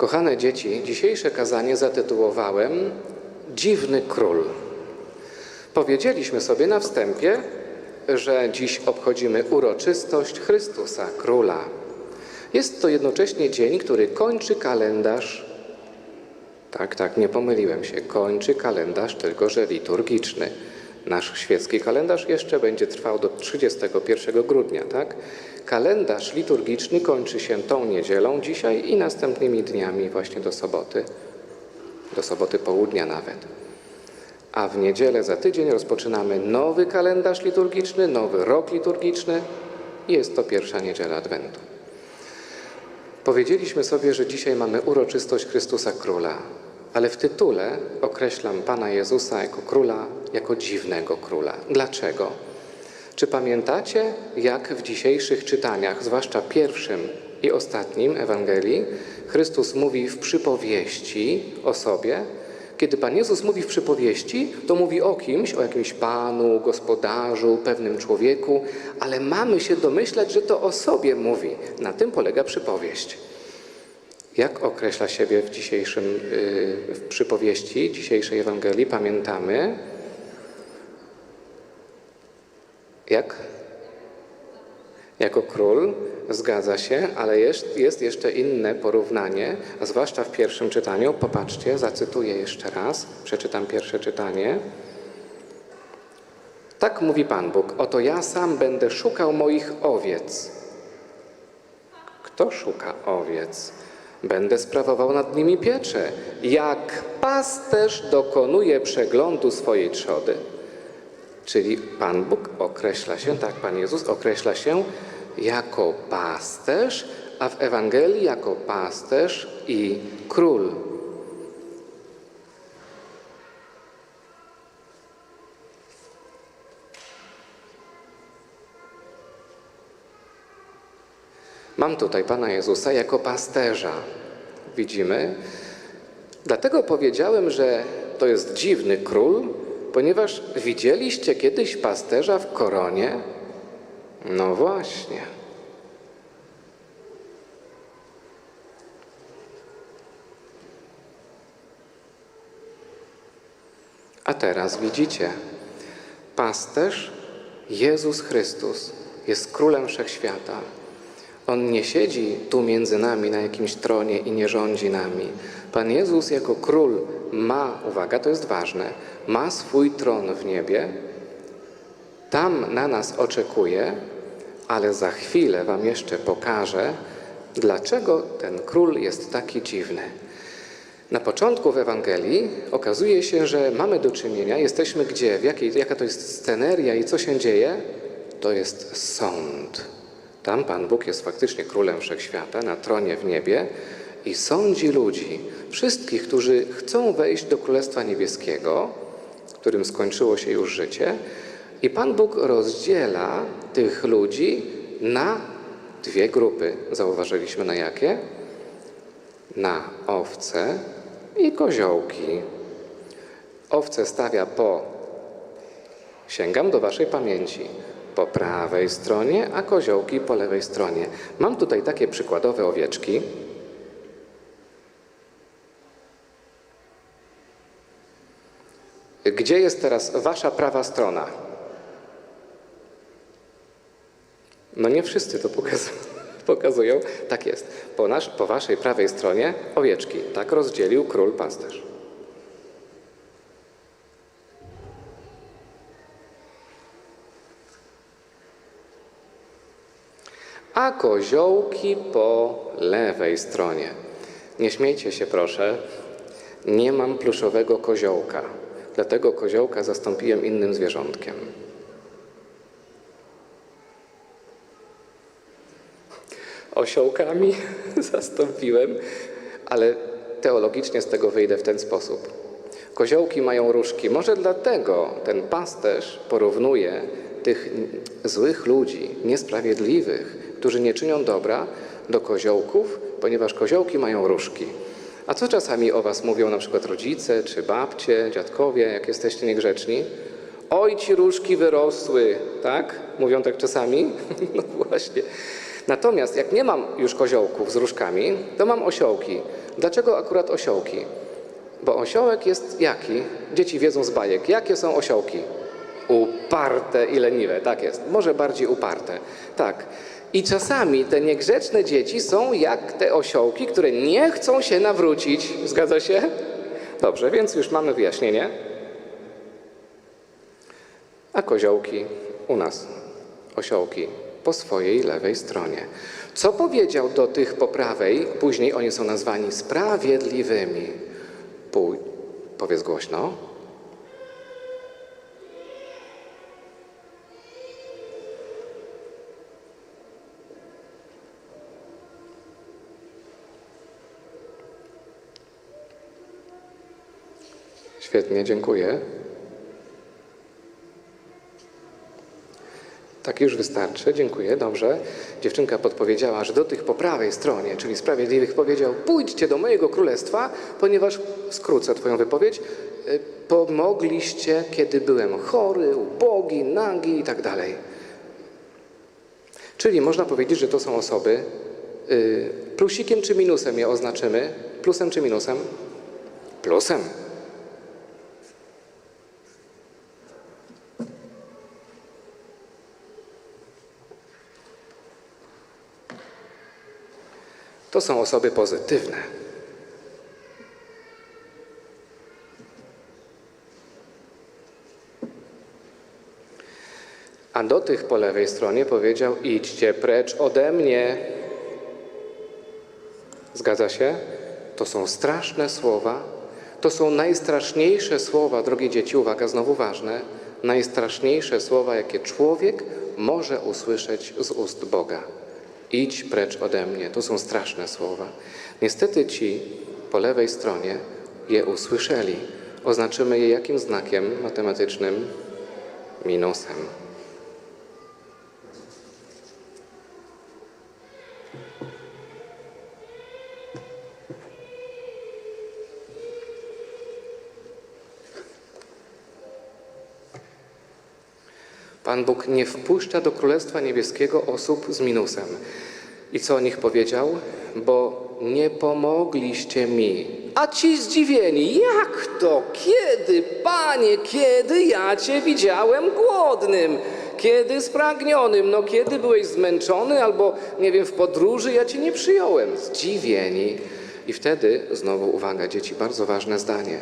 Kochane dzieci, dzisiejsze kazanie zatytułowałem Dziwny Król. Powiedzieliśmy sobie na wstępie, że dziś obchodzimy uroczystość Chrystusa Króla. Jest to jednocześnie dzień, który kończy kalendarz. Tak, tak, nie pomyliłem się. Kończy kalendarz, tylko że liturgiczny. Nasz świecki kalendarz jeszcze będzie trwał do 31 grudnia, tak? Kalendarz liturgiczny kończy się tą niedzielą dzisiaj i następnymi dniami właśnie do soboty. Do soboty południa nawet. A w niedzielę za tydzień rozpoczynamy nowy kalendarz liturgiczny, nowy rok liturgiczny. Jest to pierwsza niedziela Adwentu. Powiedzieliśmy sobie, że dzisiaj mamy uroczystość Chrystusa Króla, ale w tytule określam Pana Jezusa jako króla, jako dziwnego króla. Dlaczego? Czy pamiętacie, jak w dzisiejszych czytaniach, zwłaszcza pierwszym i ostatnim Ewangelii, Chrystus mówi w przypowieści o sobie? Kiedy Pan Jezus mówi w przypowieści, to mówi o kimś, o jakimś panu, gospodarzu, pewnym człowieku, ale mamy się domyślać, że to o sobie mówi. Na tym polega przypowieść. Jak określa siebie w dzisiejszym yy, w przypowieści dzisiejszej Ewangelii? Pamiętamy. Jak? Jako król, zgadza się, ale jest, jest jeszcze inne porównanie, zwłaszcza w pierwszym czytaniu. Popatrzcie, zacytuję jeszcze raz, przeczytam pierwsze czytanie. Tak mówi Pan Bóg: Oto ja sam będę szukał moich owiec. Kto szuka owiec? Będę sprawował nad nimi pieczę, jak pasterz dokonuje przeglądu swojej trzody. Czyli Pan Bóg określa się, tak, Pan Jezus określa się jako pasterz, a w Ewangelii jako pasterz i król. Mam tutaj Pana Jezusa jako pasterza. Widzimy? Dlatego powiedziałem, że to jest dziwny król, ponieważ widzieliście kiedyś pasterza w koronie? No właśnie. A teraz widzicie, pasterz Jezus Chrystus jest królem wszechświata. On nie siedzi tu między nami na jakimś tronie i nie rządzi nami. Pan Jezus jako król ma, uwaga, to jest ważne, ma swój tron w niebie, tam na nas oczekuje, ale za chwilę Wam jeszcze pokażę, dlaczego ten król jest taki dziwny. Na początku w Ewangelii okazuje się, że mamy do czynienia, jesteśmy gdzie, w jakiej, jaka to jest sceneria i co się dzieje? To jest sąd. Tam Pan Bóg jest faktycznie królem wszechświata, na tronie w niebie i sądzi ludzi, wszystkich, którzy chcą wejść do Królestwa Niebieskiego, którym skończyło się już życie. I Pan Bóg rozdziela tych ludzi na dwie grupy. Zauważyliśmy na jakie? Na owce i koziołki. Owce stawia po, sięgam do Waszej pamięci, po prawej stronie, a koziołki po lewej stronie. Mam tutaj takie przykładowe owieczki. Gdzie jest teraz wasza prawa strona? No nie wszyscy to pokazują. Tak jest. Po, nasz, po waszej prawej stronie owieczki. Tak rozdzielił król pasterz. a koziołki po lewej stronie. Nie śmiejcie się proszę, nie mam pluszowego koziołka, dlatego koziołka zastąpiłem innym zwierzątkiem. Osiołkami zastąpiłem, ale teologicznie z tego wyjdę w ten sposób. Koziołki mają różki. Może dlatego ten pasterz porównuje tych złych ludzi, niesprawiedliwych, którzy nie czynią dobra, do koziołków, ponieważ koziołki mają różki. A co czasami o was mówią na przykład rodzice, czy babcie, dziadkowie, jak jesteście niegrzeczni? Oj, ci różki wyrosły, tak? Mówią tak czasami? No właśnie. Natomiast jak nie mam już koziołków z różkami, to mam osiołki. Dlaczego akurat osiołki? Bo osiołek jest jaki? Dzieci wiedzą z bajek. Jakie są osiołki? Uparte i leniwe, tak jest. Może bardziej uparte. Tak. I czasami te niegrzeczne dzieci są jak te osiołki, które nie chcą się nawrócić. Zgadza się? Dobrze, więc już mamy wyjaśnienie. A koziołki u nas, osiołki, po swojej lewej stronie. Co powiedział do tych po prawej? Później oni są nazwani sprawiedliwymi. Pój, powiedz głośno. Świetnie, dziękuję. Tak już wystarczy, dziękuję, dobrze. Dziewczynka podpowiedziała, że do tych po prawej stronie, czyli sprawiedliwych, powiedział: Pójdźcie do mojego królestwa, ponieważ, skrócę Twoją wypowiedź, y, pomogliście, kiedy byłem chory, ubogi, nagi i tak dalej. Czyli można powiedzieć, że to są osoby, y, plusikiem czy minusem je oznaczymy? Plusem czy minusem? Plusem. To są osoby pozytywne. A do tych po lewej stronie powiedział: Idźcie precz ode mnie. Zgadza się? To są straszne słowa. To są najstraszniejsze słowa, drogie dzieci, uwaga, znowu ważne. Najstraszniejsze słowa, jakie człowiek może usłyszeć z ust Boga. Idź precz ode mnie. To są straszne słowa. Niestety ci po lewej stronie je usłyszeli. Oznaczymy je jakim znakiem matematycznym? Minusem. Pan Bóg nie wpuszcza do Królestwa Niebieskiego osób z minusem. I co o nich powiedział? Bo nie pomogliście mi. A ci zdziwieni, jak to? Kiedy, Panie, kiedy ja Cię widziałem głodnym? Kiedy spragnionym? No kiedy byłeś zmęczony albo, nie wiem, w podróży, ja Cię nie przyjąłem. Zdziwieni. I wtedy, znowu uwaga, dzieci, bardzo ważne zdanie.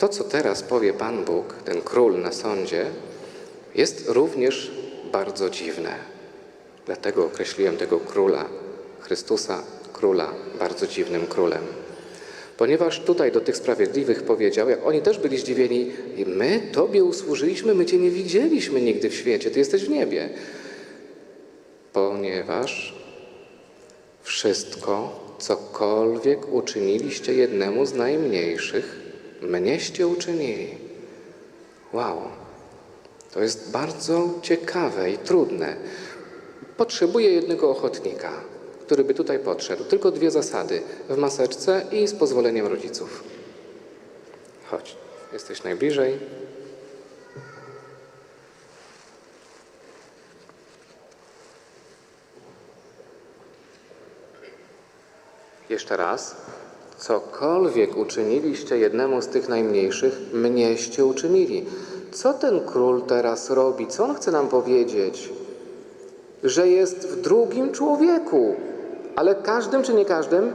To, co teraz powie Pan Bóg, ten król na sądzie, jest również bardzo dziwne. Dlatego określiłem tego króla, Chrystusa, króla, bardzo dziwnym królem. Ponieważ tutaj do tych sprawiedliwych powiedział, jak oni też byli zdziwieni, my Tobie usłużyliśmy, my Cię nie widzieliśmy nigdy w świecie, Ty jesteś w niebie. Ponieważ wszystko, cokolwiek uczyniliście jednemu z najmniejszych, mnieście uczynili. Wow, to jest bardzo ciekawe i trudne. Potrzebuję jednego ochotnika, który by tutaj podszedł. Tylko dwie zasady: w maseczce i z pozwoleniem rodziców. Chodź, jesteś najbliżej. Jeszcze raz. Cokolwiek uczyniliście jednemu z tych najmniejszych, mnieście uczynili. Co ten król teraz robi? Co on chce nam powiedzieć? Że jest w drugim człowieku. Ale każdym czy nie każdym?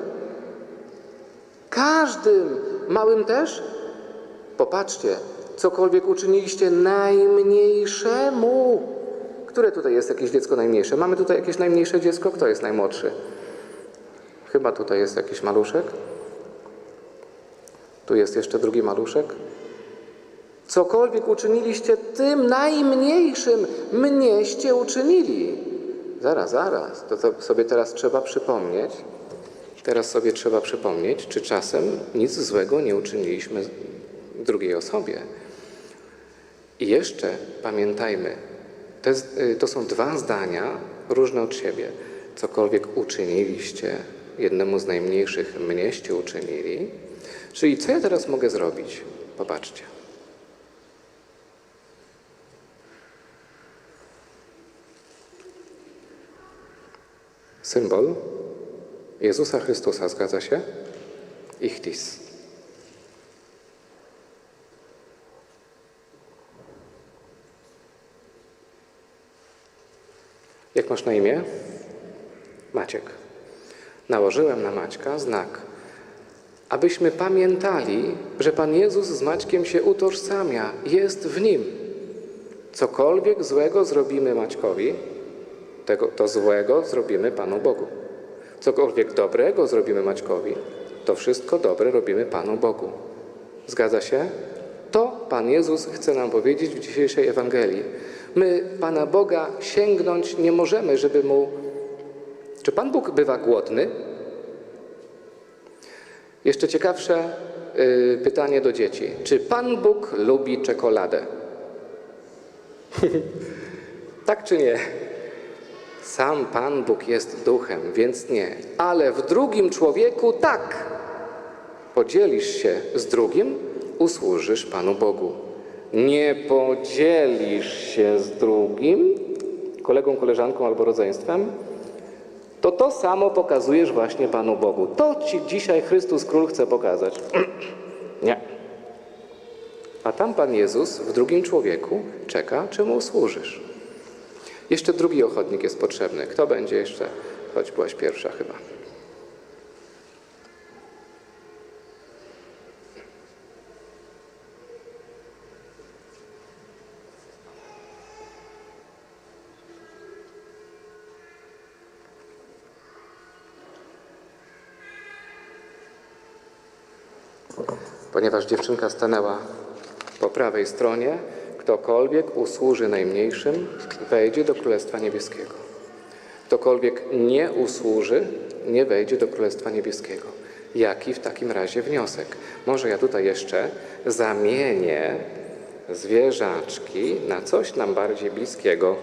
Każdym. Małym też? Popatrzcie, cokolwiek uczyniliście najmniejszemu. Które tutaj jest jakieś dziecko najmniejsze? Mamy tutaj jakieś najmniejsze dziecko? Kto jest najmłodszy? Chyba tutaj jest jakiś maluszek. Tu jest jeszcze drugi maluszek. Cokolwiek uczyniliście tym najmniejszym, mnieście uczynili. Zaraz, zaraz. To, to sobie teraz trzeba przypomnieć. Teraz sobie trzeba przypomnieć, czy czasem nic złego nie uczyniliśmy drugiej osobie. I jeszcze pamiętajmy, jest, to są dwa zdania różne od siebie. Cokolwiek uczyniliście jednemu z najmniejszych, mnieście uczynili. Czyli co ja teraz mogę zrobić? Popatrzcie. Symbol Jezusa Chrystusa, zgadza się? Ichtis. Jak masz na imię? Maciek. Nałożyłem na Maćka znak, abyśmy pamiętali, że Pan Jezus z Maćkiem się utożsamia, jest w nim. Cokolwiek złego zrobimy Maćkowi, tego, to złego zrobimy Panu Bogu. Cokolwiek dobrego zrobimy Maćkowi, to wszystko dobre robimy Panu Bogu. Zgadza się? To Pan Jezus chce nam powiedzieć w dzisiejszej Ewangelii. My Pana Boga sięgnąć nie możemy, żeby Mu... Czy Pan Bóg bywa głodny? Jeszcze ciekawsze y, pytanie do dzieci. Czy Pan Bóg lubi czekoladę? tak czy nie? Sam Pan Bóg jest duchem, więc nie. Ale w drugim człowieku tak. Podzielisz się z drugim, usłużysz Panu Bogu. Nie podzielisz się z drugim, kolegą, koleżanką albo rodzeństwem, to to samo pokazujesz właśnie Panu Bogu. To Ci dzisiaj Chrystus Król chce pokazać. nie. A tam Pan Jezus w drugim człowieku czeka, czy Mu służysz. Jeszcze drugi ochotnik jest potrzebny. Kto będzie jeszcze? Choć byłaś pierwsza chyba. Ponieważ dziewczynka stanęła po prawej stronie, ktokolwiek usłuży najmniejszym, wejdzie do Królestwa Niebieskiego. Ktokolwiek nie usłuży, nie wejdzie do Królestwa Niebieskiego. Jaki w takim razie wniosek? Może ja tutaj jeszcze zamienię zwierzaczki na coś nam bardziej bliskiego.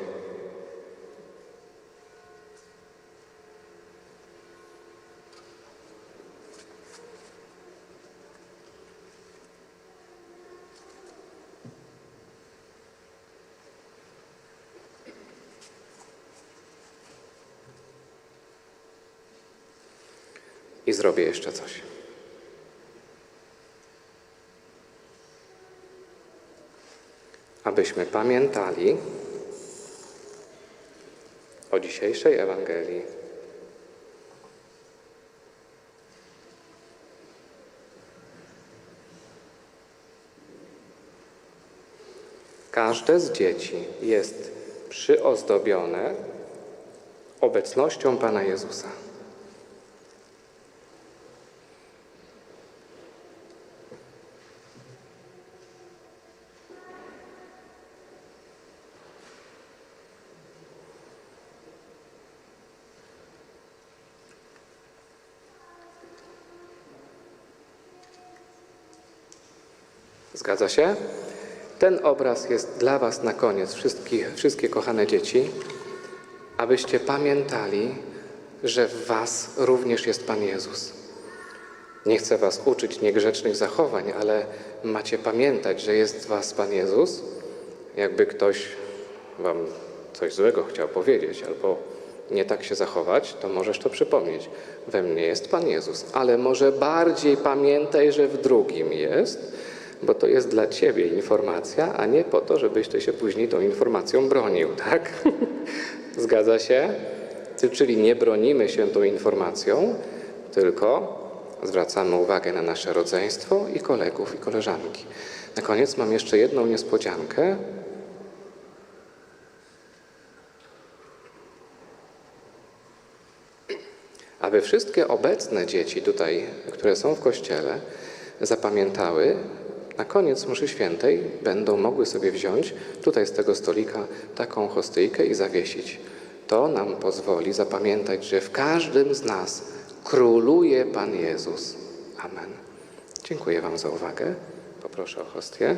I zrobię jeszcze coś. Abyśmy pamiętali o dzisiejszej Ewangelii. Każde z dzieci jest przyozdobione obecnością Pana Jezusa. Zgadza się? Ten obraz jest dla Was na koniec, wszystkie, kochane dzieci, abyście pamiętali, że w Was również jest Pan Jezus. Nie chcę Was uczyć niegrzecznych zachowań, ale macie pamiętać, że jest w Was Pan Jezus. Jakby ktoś Wam coś złego chciał powiedzieć albo nie tak się zachować, to możesz to przypomnieć. We mnie jest Pan Jezus, ale może bardziej pamiętaj, że w drugim jest, bo to jest dla Ciebie informacja, a nie po to, żebyś Ty się później tą informacją bronił, tak? Zgadza się? Czyli nie bronimy się tą informacją, tylko zwracamy uwagę na nasze rodzeństwo i kolegów i koleżanki. Na koniec mam jeszcze jedną niespodziankę. Aby wszystkie obecne dzieci tutaj, które są w kościele, zapamiętały, na koniec mszy świętej będą mogły sobie wziąć tutaj z tego stolika taką hostyjkę i zawiesić. To nam pozwoli zapamiętać, że w każdym z nas króluje Pan Jezus. Amen. Dziękuję Wam za uwagę. Poproszę o hostię.